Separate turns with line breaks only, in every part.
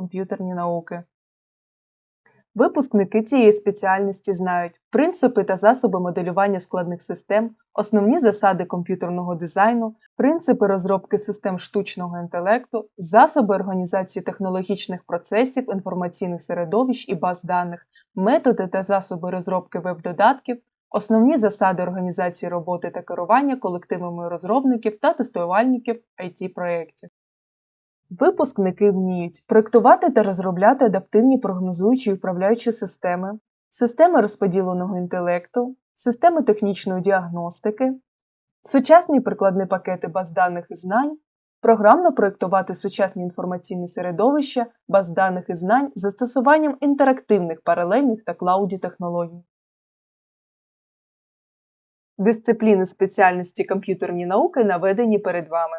комп'ютерні науки. Випускники цієї спеціальності знають принципи та засоби моделювання складних систем, основні засади комп'ютерного дизайну, принципи розробки систем штучного інтелекту, засоби організації технологічних процесів, інформаційних середовищ і баз даних, методи та засоби розробки веб-додатків, основні засади організації роботи та керування колективами розробників та тестувальників IT-проєктів. Випускники вміють проєктувати та розробляти адаптивні прогнозуючі і управляючі системи, системи розподіленого інтелекту, системи технічної діагностики, сучасні прикладні пакети баз даних і знань, програмно проєктувати сучасні інформаційні середовища баз даних і знань з застосуванням інтерактивних паралельних та клауді технологій. Дисципліни спеціальності комп'ютерні науки наведені перед вами.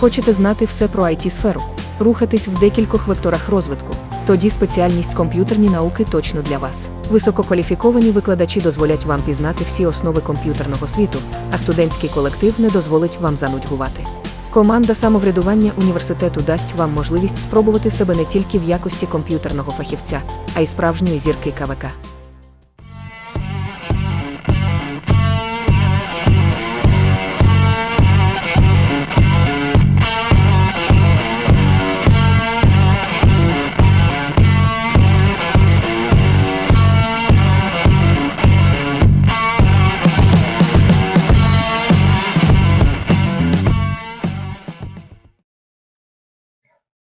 Хочете знати все про it сферу рухатись в декількох векторах розвитку. Тоді спеціальність комп'ютерні науки точно для вас. Висококваліфіковані викладачі дозволять вам пізнати всі основи комп'ютерного світу, а студентський колектив не дозволить вам занудьгувати. Команда самоврядування університету дасть вам можливість спробувати себе не тільки в якості комп'ютерного фахівця, а й справжньої зірки КВК.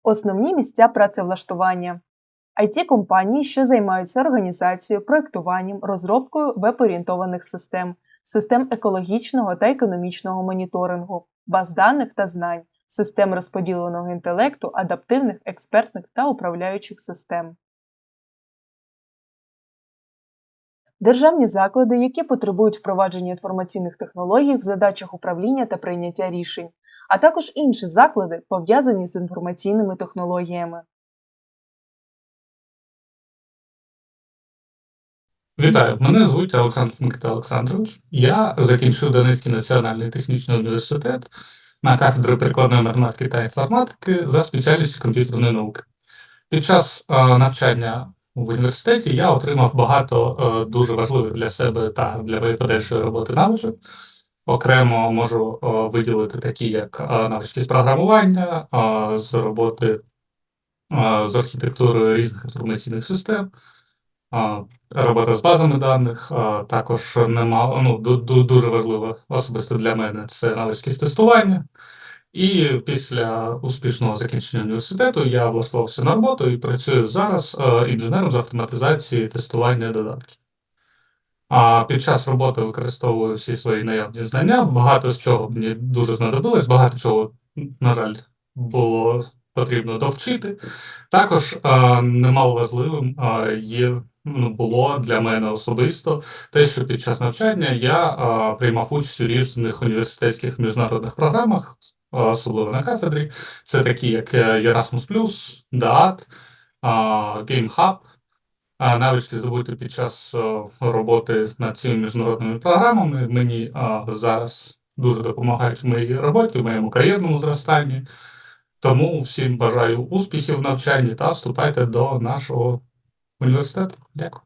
Основні місця працевлаштування. IT-компанії, що займаються організацією, проєктуванням, розробкою веб-орієнтованих систем, систем екологічного та економічного моніторингу, баз даних та знань, систем розподіленого інтелекту, адаптивних, експертних та управляючих систем. Державні заклади, які потребують впровадження інформаційних технологій в задачах управління та прийняття рішень, а також інші заклади, пов'язані з інформаційними технологіями.
Вітаю, мене звуть Олександр Микита Олександрович. Я закінчив Донецький національний технічний університет на кафедрі прикладної математики та інформатики за спеціальністю комп'ютерної науки. Під час е, навчання в університеті я отримав багато е, дуже важливих для себе та для моєї подальшої роботи навичок. Окремо можу е, виділити такі, як е, навички з програмування, е, з роботи з архітектурою різних інформаційних систем. Робота з базами даних, також немало, ну, ду- ду- дуже важливо особисто для мене це навички з тестування. І після успішного закінчення університету я влаштувався на роботу і працюю зараз інженером з автоматизації тестування додатків. А під час роботи використовую всі свої наявні знання. Багато з чого мені дуже знадобилось, багато чого, на жаль, було потрібно довчити. Також е, немало важливим е, є ну, було для мене особисто те, що під час навчання я е, приймав участь у різних університетських міжнародних програмах, особливо на кафедрі. Це такі, як Erasmus+, DAAD, е, Game Hub. Навички здобути під час е, роботи над цими міжнародними програмами мені зараз дуже допомагають в моїй роботі, в моєму кар'єрному зростанні. Тому всім бажаю успіхів в навчанні та вступайте до нашого університету. Дякую.